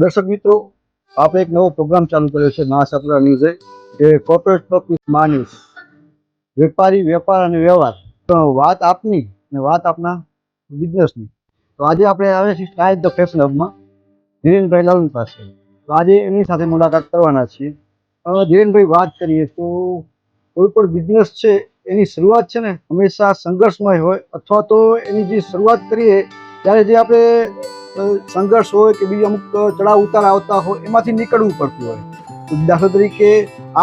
દર્શક મિત્રો, આપણે એક નવો પ્રોગ્રામ ચાલુ કર્યો છે ના સપરા ન્યૂઝે એ કોર્પોરેટ વિથ મા ન્યૂઝ વેપારી, વેપાર અને વ્યવહાર. વાત આપની અને વાત આપના બિઝનેસની તો આજે આપણે આવે છે સ્ટાઇલ ધ ફેશન હબમાં ધીરેનભાઈ લાલન પાસે. તો આજે એની સાથે મુલાકાત કરવાના છીએ. ધીરેનભાઈ વાત કરીએ તો કોઈ પણ બિઝનેસ છે, એની શરૂઆત છે ને હંમેશા સંઘર્ષમય હોય અથવા તો એની જે શરૂઆત કરીએ ત્યારે જે આપણે સંઘર્ષ હોય કે બીજી અમુક ચડાવ ઉતાર આવતા હોય એમાંથી નીકળવું પડતું હોય. દાખલા તરીકે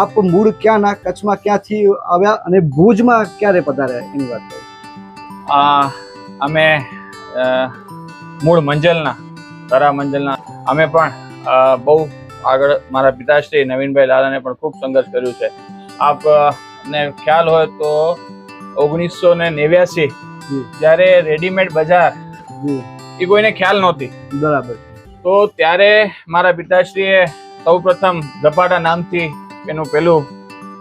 આપ મૂળ ક્યાંના કચ્છમાં ક્યાંથી આવ્યા અને ભુજમાં ક્યારે પધાર્યા એની વાત કરો. આ અમે મૂળ મંજલના તારા મંજલના અમે પણ બહુ આગળ મારા પિતાશ્રી નવીનભાઈ લાલાને પણ ખૂબ સંઘર્ષ કર્યું છે. આપ ને ખ્યાલ હોય તો ઓગણીસો ને નેવ્યાસી જ્યારે રેડીમેડ બજાર એ કોઈને ખ્યાલ નહોતી. બરાબર. તો ત્યારે મારા પિતાશ્રીએ સૌ પ્રથમ ઝપાટા નામથી એનું પેલું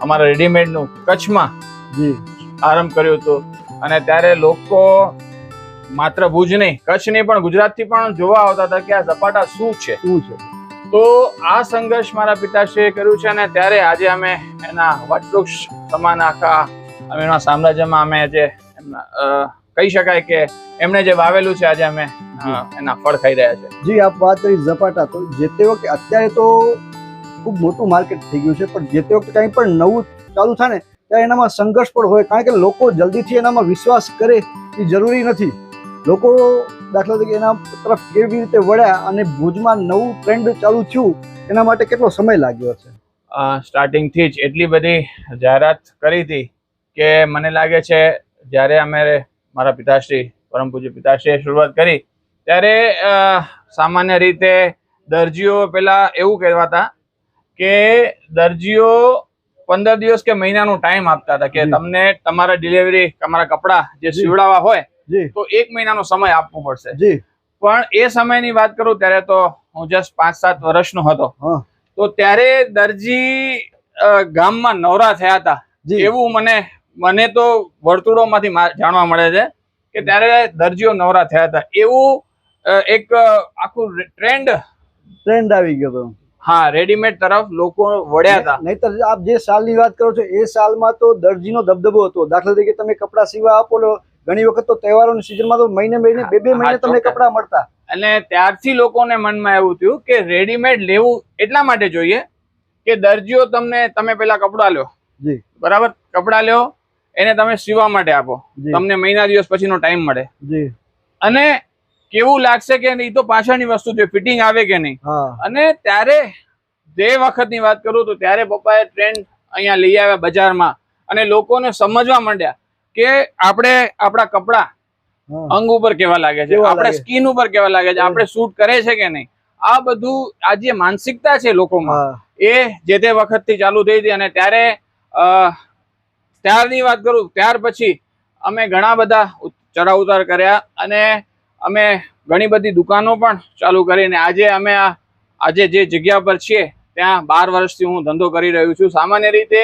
અમારા રેડીમેડનું કચ્છમાં જી. આરંભ કર્યું હતું. અને ત્યારે લોકો માત્ર ભુજ નહીં કચ્છ નહીં પણ ગુજરાતથી પણ જોવા આવતા હતા કે આ ઝપાટા શું છે. શું છે? તો આ સંઘર્ષ મારા પિતાશ્રીએ કર્યું છે અને ત્યારે આજે અમે એના વટવૃક્ષ સમાન આખા અમે એના સામ્રાજ્યમાં અમે જે કહી શકાય કે એમણે જે વાવેલું છે આજે અમે એના ફળ ખાઈ રહ્યા છે. જી આપ વાત કરી ઝપાટા તો જે તે વખતે અત્યારે તો ખૂબ મોટું માર્કેટ થઈ ગયું છે પણ જે તે વખતે કંઈ પણ નવું ચાલુ થાય ને ત્યારે એનામાં સંઘર્ષ પણ હોય કારણ કે લોકો જલ્દીથી એનામાં વિશ્વાસ કરે એ જરૂરી નથી. લોકો દાખલા તરીકે એના તરફ કેવી રીતે વળ્યા અને ભુજમાં નવું ટ્રેન્ડ ચાલુ થયું એના માટે કેટલો સમય લાગ્યો છે સ્ટાર્ટિંગથી જ એટલી બધી જાહેરાત કરી હતી કે મને લાગે છે જ્યારે અમે મારા પિતાશ્રી પરમ પૂજ્ય પિતાશ્રીએ શરૂઆત કરી. ત્યારે સામાન્ય રીતે દરજીઓ પેલા એવું કહેવાતા કે દરજીઓ પંદર દિવસ કે મહિનાનો ટાઈમ આપતા હતા કે તમને તમારા ડિલિવરી તમારા કપડા જે સીવડાવવા હોય તો એક મહિનાનો સમય આપવો પડશે. પણ એ સમયની વાત કરું ત્યારે તો હું જસ્ટ પાંચ સાત વર્ષનો હતો. તો ત્યારે દરજી ગામમાં નવરા થયા હતા. એવું મને મને તો વર્તુળોમાંથી જાણવા મળે છે કે ત્યારે દરજીઓ નવરા થયા હતા. એવું એક આખું ટ્રેન્ડ ટ્રેન્ડ આવી ગયો હતો. હા રેડીમેડ તરફ લોકો વળ્યા હતા. નહીતર આપ જે સાલની વાત કરો છો એ સાલમાં તો દરજીનો દબદબો હતો. દાખલા તરીકે તમે કપડાં સીવા આપો ઘણી વખત તો તહેવારોની સિઝનમાં તો મહિને મહિને બે બે મહિને તમને કપડાં કપડા મળતા. અને ત્યારથી લોકોને મનમાં એવું થયું કે રેડીમેડ લેવું એટલા માટે જોઈએ કે દરજીઓ તમને તમે પેલા કપડા લ્યો. જી. બરાબર? કપડા લ્યો એને તમે સીવા માટે આપો. તમને મહિના દિવસ પછીનો ટાઈમ મળે. અને કેવું લાગશે કે નહીં તો પાછળની વસ્તુ છે ફિટિંગ આવે કે નહીં? અને ત્યારે જે વખતની વાત કરું તો ત્યારે પપ્પાએ ટ્રેન્ડ અહીંયા લઈ આવ્યા બજારમાં. અને લોકોને સમજવા માંડ્યા કે આપણે આપણા કપડા અંગ ઉપર કેવા લાગે છે આપણે સ્કીન ઉપર કેવા લાગે છે આપણે શૂટ કરે છે કે નહીં? આ બધું આ જે માનસિકતા છે લોકોમાં એ જે તે વખતથી ચાલુ થઈ હતી અને ત્યારે ત્યારની વાત કરું ત્યાર પછી અમે ઘણા બધા ચઢાવ ઉતાર કર્યા અને અમે ઘણી બધી દુકાનો પણ ચાલુ કરીને આજે અમે આ આજે જે જગ્યા પર છીએ ત્યાં બાર વર્ષથી હું ધંધો કરી રહ્યો છું. સામાન્ય રીતે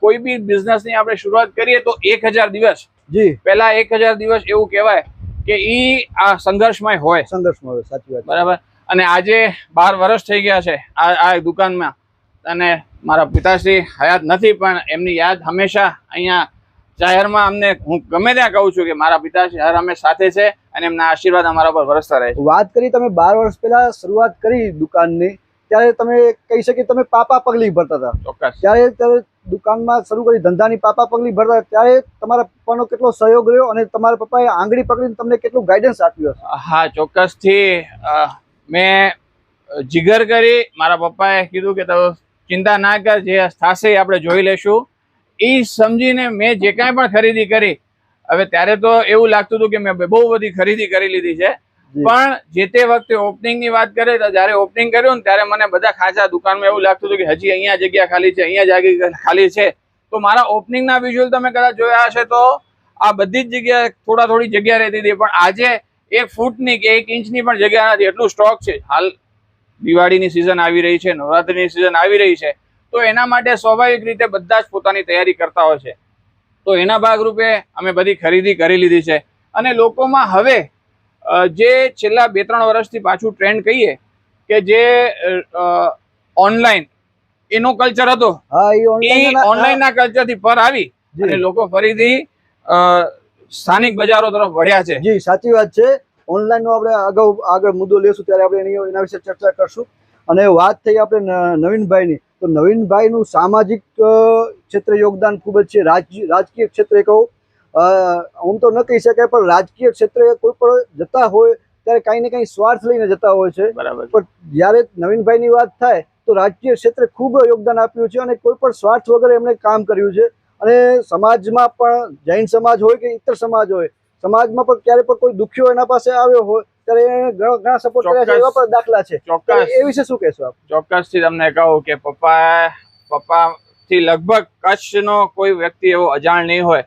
કોઈ બી બિઝનેસની આપણે શરૂઆત કરીએ તો એક હજાર દિવસ. જી. પહેલા એક હજાર દિવસ એવું કહેવાય કે ઈ આ સંઘર્ષમય હોય. સંઘર્ષમાં હોય સાચી વાત બરાબર? અને આજે બાર વર્ષ થઈ ગયા છે આ આ દુકાનમાં. અને મારા પિતાશ્રી હયાત નથી પણ એમની યાદ હંમેશા અહીંયા જાહેરમાં અમને હું ગમે ત્યાં કહું છું કે મારા પિતાશ્રી હર હંમેશ સાથે છે અને એમના આશીર્વાદ અમારા પર વરસતા રહે છે. વાત કરી તમે બાર વર્ષ પહેલા શરૂઆત કરી દુકાનની ત્યારે તમે કહી શકીએ તમે પાપા પગલી ભરતા હતા. ચોક્કસ. ત્યારે ત્યારે દુકાનમાં શરૂ કરી ધંધાની પાપા પગલી ભરતા ત્યારે તમારા પપ્પાનો કેટલો સહયોગ રહ્યો અને તમારા પપ્પાએ આંગળી પકડીને તમને કેટલું ગાઈડન્સ આપ્યું હશે? હા ચોક્કસથી મેં જીગર કરી મારા પપ્પાએ કીધું કે તમે ચિંતા ના કર જે થશે આપણે જોઈ લેશું. એ સમજીને મેં જે કાંઈ પણ ખરીદી કરી હવે ત્યારે તો એવું લાગતું હતું કે મેં બહુ બધી ખરીદી કરી લીધી છે. પણ જે તે વખતે ઓપનિંગની વાત કરે તો જ્યારે ઓપનિંગ કર્યું ને ત્યારે મને બધા ખાસા દુકાનમાં એવું લાગતું હતું કે હજી અહીંયા જગ્યા ખાલી છે અહીંયા જગ્યા ખાલી છે. તો મારા ઓપનિંગ ના વિઝ્યુઅલ તમે કદાચ જોયા હશે તો આ બધી જ જગ્યાએ થોડા થોડી જગ્યા રહેતી હતી પણ આજે એક ફૂટની કે એક ઇંચની પણ જગ્યા નથી એટલું સ્ટોક છે. હાલ દિવાળીની સિઝન આવી રહી છે નવરાત્રિની સિઝન આવી રહી છે તો એના માટે સ્વાભાવિક રીતે બધા જ પોતાની તૈયારી કરતા હોય છે. તો એના ભાગરૂપે અમે બધી ખરીદી કરી લીધી છે. અને લોકોમાં હવે જે છેલ્લા બે ત્રણ વર્ષથી પાછું ટ્રેન્ડ કહીએ કે જે ઓનલાઈન એનો કલ્ચર હતો. ઓનલાઈન ના કલ્ચરથી પર આવી અને લોકો ફરીથી સ્થાનિક બજારો તરફ વળ્યા છે. જી સાચી વાત છે. ઓનલાઈન નો આપણે અગાઉ આગળ મુદ્દો લેશું ત્યારે આપણે એની એના વિશે ચર્ચા કરશું. અને વાત થઈ આપણે નવીનભાઈની તો નવીનભાઈનું સામાજિક ક્ષેત્રે યોગદાન ખૂબ જ છે. રાજ- રાજકીય ક્ષેત્રે કહું હું આમ તો ન કહી શકાય પણ રાજકીય ક્ષેત્રે કોઈ પણ જતા હોય ત્યારે કાંઈ ને કાંઈ સ્વાર્થ લઈને જતા હોય છે. બરાબર પણ જ્યારે નવીનભાઈની વાત થાય તો રાજકીય ક્ષેત્રે ખૂબ યોગદાન આપ્યું છે અને કોઈ પણ સ્વાર્થ વગર એમણે કામ કર્યું છે. અને સમાજમાં પણ જૈન સમાજ હોય કે ઇતર સમાજ હોય સમાજમાં પણ ક્યારે પણ કોઈ દુખ્યો એના પાસે આવ્યો હોય ત્યારે એને ઘણા ઘણા સપોર્ટ કર્યા છે એવા પણ દાખલા છે. ચોક્કસ. એ વિશે શું કહેશો આપ? ચોક્કસથી તમને કહું કે પપ્પા પપ્પાથી લગભગ કચ્છનો કોઈ વ્યક્તિ એવો અજાણ નહીં હોય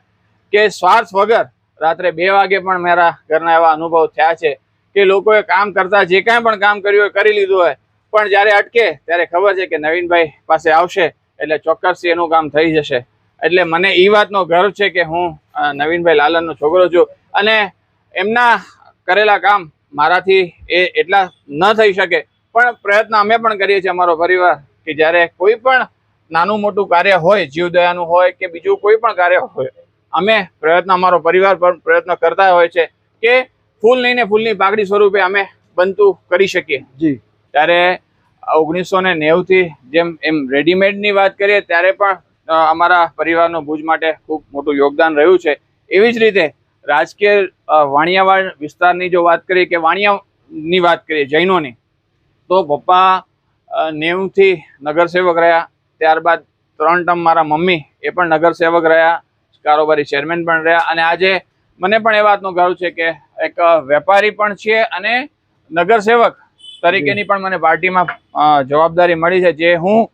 કે સ્વાર્થ વગર રાત્રે બે વાગે પણ મારા ઘરના એવા અનુભવ થયા છે કે લોકોએ કામ કરતા જે કાંઈ પણ કામ કર્યું હોય કરી લીધું હોય. પણ જ્યારે અટકે ત્યારે ખબર છે કે નવીનભાઈ પાસે આવશે એટલે ચોક્કસથી એનું કામ થઈ જશે. એટલે મને એ વાતનો ગર્વ છે કે હું નવીનભાઈ લાલનનો છોકરો છું. અને એમના કરેલા કામ મારાથી એ એટલા ન થઈ શકે. પણ પ્રયત્ન અમે પણ કરીએ છીએ અમારો પરિવાર કે જ્યારે કોઈ પણ નાનું મોટું કાર્ય હોય જીવદયાનું હોય કે બીજું કોઈ પણ કાર્ય હોય અમે પ્રયત્ન અમારો પરિવાર પણ પ્રયત્ન કરતા હોય છે કે ફૂલ લઈને ફૂલની પાકડી સ્વરૂપે અમે બનતું કરી શકીએ. જી. ત્યારે ઓગણીસો ને નેવુંથી જેમ એમ રેડીમેડની વાત કરીએ ત્યારે પણ અમારા પરિવારનું ભુજ માટે ખૂબ મોટું યોગદાન રહ્યું છે. એવી જ રીતે રાજકીય વાણિયાવાડ વિસ્તારની જો વાત કરીએ કે વાણિયાની વાત કરીએ જૈનોની તો પપ્પા નેવુંથી નગરસેવક રહ્યા. ત્યારબાદ ત્રણ ટર્મ મારા મમ્મી એ પણ નગરસેવક રહ્યા. કારોબારી ચેરમેન પણ રહ્યા. અને આજે મને પણ એ વાતનો ગર્વ છે કે એક વેપારી પણ છીએ અને નગરસેવક તરીકેની પણ મને પાર્ટીમાં જવાબદારી મળી છે જે હું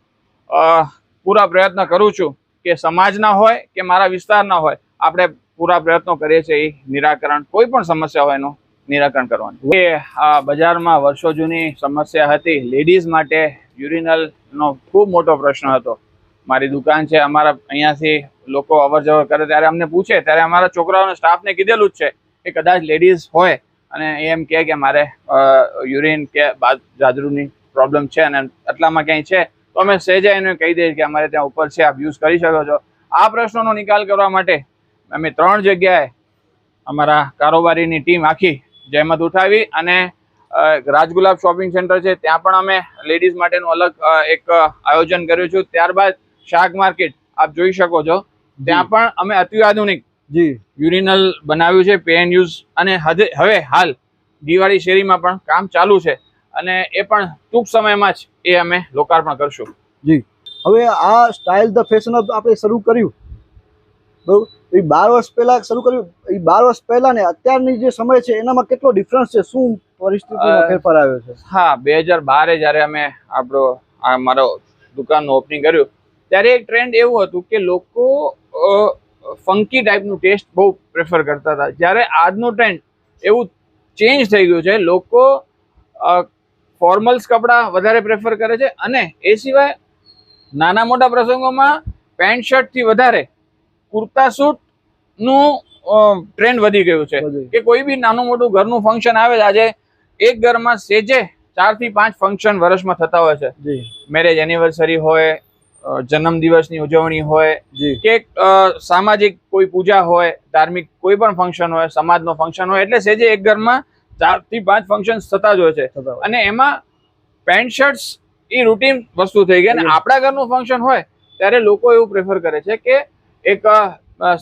પૂરા પ્રયત્ન કરું છું કે સમાજના હોય કે મારા વિસ્તારના હોય. આપણે પૂરા પ્રયત્નો કરીએ છીએ એ નિરાકરણ, કોઈ પણ સમસ્યા હોય એનું નિરાકરણ કરવાનું. એ આ બજારમાં વર્ષો જૂની સમસ્યા હતી. લેડીઝ માટે યુરિનલનો ખૂબ મોટો પ્રશ્ન હતો. મારી દુકાન છે, અમારા અહીંયાથી લોકો અવર જવર કરે, ત્યારે અમને પૂછે, ત્યારે અમારા છોકરાઓને સ્ટાફને કીધેલું જ છે કે કદાચ લેડીઝ હોય અને એમ કહે કે મારે યુરિન કે જાદરુની પ્રોબ્લેમ છે અને આટલામાં ક્યાંય છે, તો અમે સહેજા એને કહી દઈએ કે અમારે ત્યાં ઉપર છે, આપ યુઝ કરી શકો છો. આ પ્રશ્નોનો નિકાલ કરવા માટે અમે ત્રણ જગ્યાએ અમારા કારોબારીની ટીમ આખી જહેમત ઉઠાવી અને રાજગુલાબ શોપિંગ સેન્ટર છે ત્યાં પણ અમે લેડીઝ માટેનું અલગ એક આયોજન કર્યું છું. ત્યારબાદ શાક માર્કેટ આપ જોઈ શકો છો. ત્યાં પણ અમે અત્યાધુનિક જી. યુરિનલ બનાવ્યું છે પે એન્ડ યુઝ અને હવે હાલ દિવાળી શેરીમાં પણ કામ ચાલુ છે અને એ પણ ટૂંક સમયમાં જ એ અમે લોકાર્પણ કરશું. જી. હવે આ સ્ટાઇલ ધ ફેશન આપણે શરૂ કર્યું. બરોબર? એ બાર વર્ષ પહેલા શરૂ કર્યું. એ બાર વર્ષ પહેલા ને અત્યારની જે સમય છે એનામાં કેટલો ડિફરન્સ છે? શું પરિસ્થિતિમાં ફેરફાર આવ્યો છે? હા બે હજાર બારે જ્યારે અમે આપણો આ મારો દુકાનનું ઓપનિંગ કર્યું ત્યારે એક ટ્રેન્ડ એવું હતું કે લોકો ફંકી ટાઈપનું ટેસ્ટ બહુ પ્રેફર કરતા હતા. જ્યારે આજનું ટ્રેન્ડ એવું ચેન્જ થઈ ગયું છે લોકો ફોર્મલ્સ કપડાં વધારે પ્રેફર કરે છે અને એ સિવાય નાના મોટા પ્રસંગોમાં પેન્ટ શર્ટથી વધારે કુર્તા સૂટનું ટ્રેન્ડ વધી ગયું છે. કે કોઈ બી નાનું મોટું ઘરનું ફંક્શન આવે આજે એક ઘરમાં સેજે ચારથી પાંચ ફંક્શન વર્ષમાં થતા હોય છે. મેરેજ એનિવર્સરી હોય જન્મદિવસની ઉજવણી હોય કે સામાજિક કોઈ પૂજા હોય ધાર્મિક કોઈ પણ ફંક્શન હોય સમાજનો ફંક્શન હોય એટલે સેજે એક ઘરમાં ચારથી પાંચ ફંક્શન થતા જ હોય છે. અને એમાં પેન્ટ શર્ટ્સ એ રૂટીન વસ્તુ થઈ ગઈ. અને આપણા ઘરનું ફંક્શન હોય ત્યારે લોકો એવું પ્રેફર કરે છે કે એક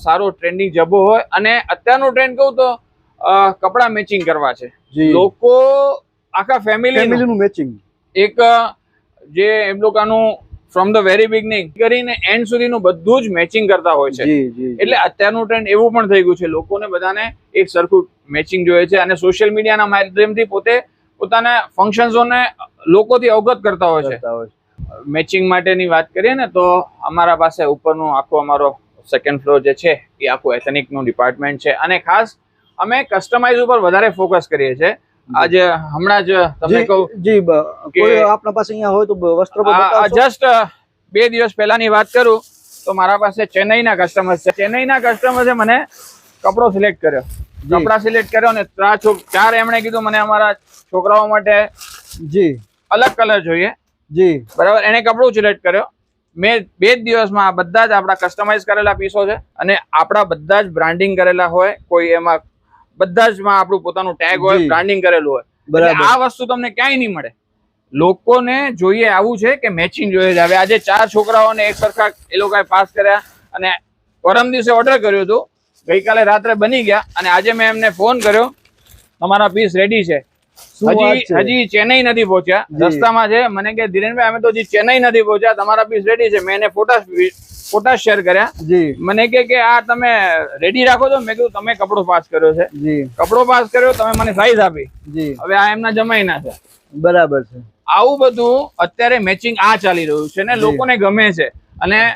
સારો ટ્રેન્ડિંગ જબો હોય. અને અત્યારનું ટ્રેન્ડ કહું તો કપડા મેચિંગ કરવા છે. લોકો આખા ફેમિલી ફેમિલીનું મેચિંગ એક જે એમ લોકોનું ફ્રોમ ધ વેરી બિગનિંગ કરીને એન્ડ સુધીનું બધું જ મેચિંગ કરતા હોય છે. એટલે અત્યારનું ટ્રેન્ડ એવું પણ થઈ ગયું છે. લોકોને બધાને એક સરખું મેચિંગ જોઈએ છે. અને સોશિયલ મીડિયાના માધ્યમથી પોતે પોતાના ફંક્શન્સોને લોકોથી અવગત કરતા હોય છે. મેચિંગ માટેની વાત કરીએ ને તો અમારા પાસે ઉપરનું આખો અમારો સેકન્ડ ફ્લોર જે છે એ આખું એથેનિકનું ડિપાર્ટમેન્ટ છે. અને ખાસ અમે કસ્ટમાઇઝ ઉપર વધારે ફોકસ કરીએ છીએ. આજે હમણાં જ તમને કહું જી કોઈ આપણા પાસે અહીંયા હોય તો વસ્ત્ર? જસ્ટ બે દિવસ પહેલાની વાત કરું તો મારા પાસે ચેન્નઈના કસ્ટમર છે. ચેન્નઈના કસ્ટમર્સે મને કપડો સિલેક્ટ કર્યો. કપડા સિલેક્ટ કર્યો ને ત્રણ છોક ચાર એમણે કીધું મને અમારા છોકરાઓ માટે જી. અલગ કલર જોઈએ. જી. બરાબર? એને કપડું સિલેક્ટ કર્યો. મેં બે જ દિવસમાં આ બધા જ આપણા કસ્ટમાઇઝ કરેલા પીસો છે અને આપણા બધા જ બ્રાન્ડિંગ કરેલા હોય કોઈ એમાં બધા જ માં આપણું પોતાનું ટેગ હોય બ્રાન્ડિંગ કરેલું હોય. બરાબર. આ વસ્તુ તમને ક્યાંય નહીં મળે. લોકોને જોઈએ આવું છે કે મેચિંગ જોઈએ છે. હવે આજે ચાર છોકરાઓને એક સરખા એ લોકોએ પાસ કર્યા અને પરમ દિવસે ઓર્ડર કર્યો હતો. ગઈકાલે રાત્રે બની ગયા અને આજે મેં એમને ફોન કર્યો. તમારા પીસ રેડી છે. હજી હજી ચેન્નઈ નથી પહોંચ્યા. રસ્તામાં છે. મને કે ધીરેનભાઈ અમે તો હજી ચેન્નઈ નથી પહોંચ્યા. તમારા પીસ રેડી છે. મેં એને ફોટા ફોટા શેર કર્યા. જી. મને કે કે આ તમે રેડી રાખો છો? મેં કીધું તમે કપડો પાસ કર્યો છે. જી. કપડો પાસ કર્યો તમે મને સાઈઝ આપી. જી. હવે આ એમના જમાઈના છે. બરાબર છે. આવું બધું અત્યારે મેચિંગ આ ચાલી રહ્યું છે ને લોકોને ગમે છે. અને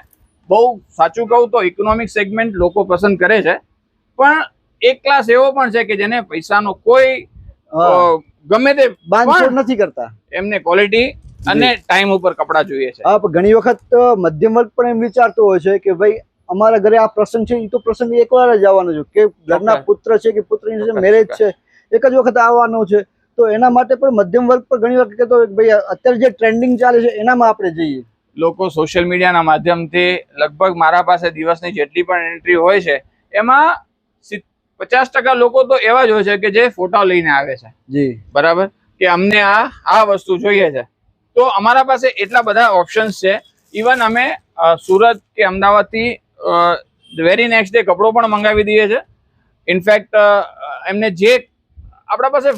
બહુ સાચું કહું તો ઇકોનોમિક સેગમેન્ટ લોકો પસંદ કરે છે. પણ એક ક્લાસ એવો પણ છે કે જેને પૈસાનો કોઈ ગમે તે બાંધછોડ નથી કરતા. એમને ક્વોલિટી અને ટાઈમ ઉપર કપડા જોઈએ છે. ઘણી વખત મધ્યમ વર્ગ પણ એમ વિચારતો હોય છે કે ભાઈ અમારા ઘરે આ પ્રસંગ છે એ તો પ્રસંગ એકવાર જ આવવાનો છે. કે ઘરના પુત્ર છે કે પુત્રની છે મેરેજ છે એક જ વખત આવવાનો છે. તો એના માટે પણ મધ્યમ વર્ગ પર ઘણી વખત કહેતો કે ભાઈ અત્યારે જે ટ્રેન્ડિંગ ચાલે છે એનામાં આપણે જઈએ. લોકો સોશિયલ મીડિયાના માધ્યમથી લગભગ મારા પાસે દિવસની જેટલી પણ એન્ટ્રી હોય છે એમાં પચાસ ટકા લોકો તો એવા જ હોય છે કે જે ફોટા લઈને આવે છે. જી. બરાબર? કે અમને આ આ વસ્તુ જોઈએ છે. તો અમારા પાસે એટલા બધા ઓપ્શન્સ છે. ઇવન અમે સુરત કે અમદાવાદથી વેરી નેક્સ્ટ ડે કપડો પણ મંગાવી દઈએ છે. ઇનફેક્ટ એમને જે આપણા પાસે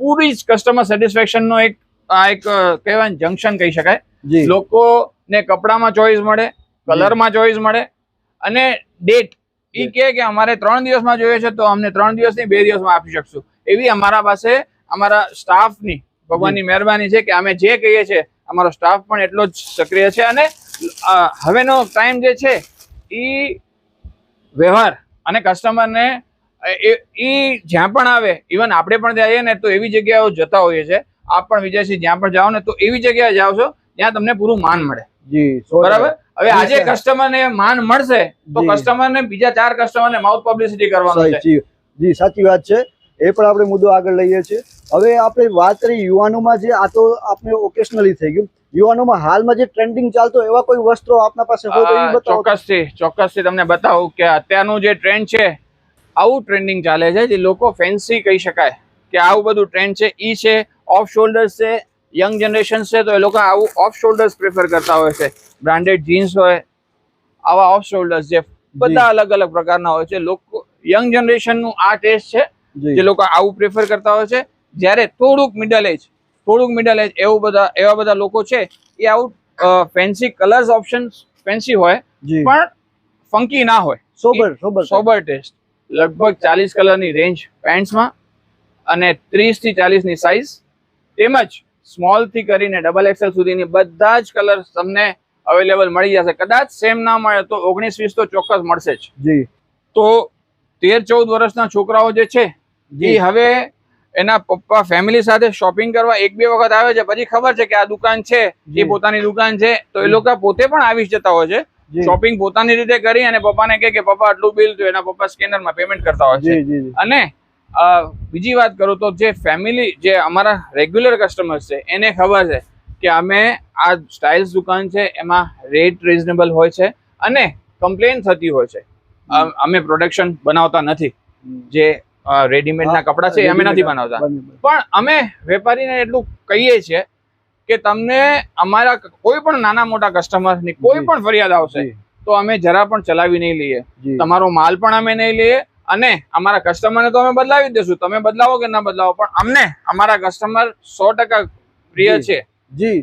પૂરી જ કસ્ટમર સેટિસ્ફેક્શનનો એક આ એક કહેવાય જંક્શન કહી શકાય. લોકોને કપડામાં ચોઈસ મળે કલરમાં ચોઈસ મળે અને ડેટ ઈ કે કે અમારે ત્રણ દિવસમાં જોઈએ છે તો અમને ત્રણ દિવસની બે દિવસમાં આપી શકશું. એવી અમારા પાસે અમારા સ્ટાફની ભગવાનની મહેરબાની છે કે અમે જે કહીએ છીએ અમારો સ્ટાફ પણ એટલો જ સક્રિય છે અને હવેનો ટાઈમ જે છે એ વ્યવહાર અને કસ્ટમરને એ જ્યાં પણ આવે ઇવન આપણે પણ જઈએ ને તો એવી જગ્યાઓ જતા હોઈએ છે. આપ પણ વિજયસિંહ જ્યાં પણ જાઓ ને તો એવી જગ્યાએ જાઓ છો જ્યાં તમને પૂરું માન મળે. બરાબર? હવે આજે કસ્ટમર ને માન મળશે તો કસ્ટમર ને બીજા ચાર કસ્ટમરને માઉથ પબ્લિસિટી કરવાનું છે. જી. સાચી વાત છે. એ પણ આપણે મુદ્દો આગળ લઈએ છીએ. હવે આપણે વાત કરી યુવાનોમાં જે આ તો આપણે ઓકેશનલી થઈ ગયું. યુવાનોમાં હાલમાં જે ટ્રેન્ડિંગ ચાલતો એવા કોઈ વસ્ત્રો આપના પાસે હોય તો ચોક્કસથી ચોક્કસથી તમને બતાવું કે અત્યારનું જે ટ્રેન્ડ છે આવું ટ્રેન્ડિંગ ચાલે છે જે લોકો ફેન્સી કહી શકાય કે આવું બધું ટ્રેન્ડ છે. ઈ છે ઓફ શોલ્ડર્સ છે યંગ જનરેશન છે તો એ લોકો આવું ઓફ શોલ્ડર્સ પ્રેફર કરતા હોય છે. બ્રાન્ડેડ જીન્સ હોય આવા ઓફ શોલ્ડર્સ જે બધા અલગ અલગ પ્રકારના હોય છે. લોકો યંગ જનરેશનનું આ ટેસ્ટ છે જે. લોકો આવું પ્રેફર કરતા હોય છે. જ્યારે થોડુંક મિડલ એજ થોડુંક મિડલ એજ એવું બધા એવા બધા લોકો છે એ આવું ફેન્સી કલર્સ ઓપ્શન ફેન્સી હોય પણ ફંકી ના હોય. Sober sober. સોબર ટેસ્ટ લગભગ ચાલીસ કલરની રેન્જ પેન્ટ્સમાં અને ત્રીસથી ચાલીસ સાઇઝ તેમજ સ્મોલથી કરીને ડબલ એક્સેલ સુધીની બધા જ કલર તમને અવેલેબલ મળી જશે. કદાચ સેમ ના મળે તો ઓગણીસ વીસ તો ચોક્કસ મળશે જ. જી. તો તેર ચૌદ વર્ષના છોકરાઓ જે છે એ હવે એના પપ્પા ફેમિલી સાથે શોપિંગ કરવા એક બે વખત આવે છે. પછી ખબર છે કે આ દુકાન છે એ પોતાની દુકાન છે. તો એ લોકો પોતે પણ આવી જતા હોય છે. શોપિંગ પોતાની રીતે કરી અને પપ્પાને કે પપ્પા આટલું બિલ તો એના પપ્પા સ્કેનરમાં પેમેન્ટ કરતા હોય છે. જી જી જી. અને બીજી વાત કરું તો જે ફેમિલી જે અમારા રેગ્યુલર કસ્ટમર્સ છે એને ખબર છે કે અમે આ સ્ટાઇલ્સ દુકાન છે એમાં રેટ રિઝનેબલ હોય છે અને કમ્પ્લેન થતી હોય છે. અમે પ્રોડક્શન બનાવતા નથી. જે રેડીમેડના કપડાં છે એ અમે નથી બનાવતા. પણ અમે વેપારીને એટલું કહીએ છીએ કે તમને અમારા કોઈ પણ નાના મોટા કસ્ટમરની કોઈ પણ ફરિયાદ આવશે તો અમે જરા પણ ચલાવી નહીં લઈએ. તમારો માલ પણ અમે નહીં લઈએ અને અમારા કસ્ટમરને તો અમે બદલાવી દઈશું દેશું. તમે બદલાવો કે ના બદલાવો પણ અમને અમારા કસ્ટમર સો ટકા પ્રિય છે. જી.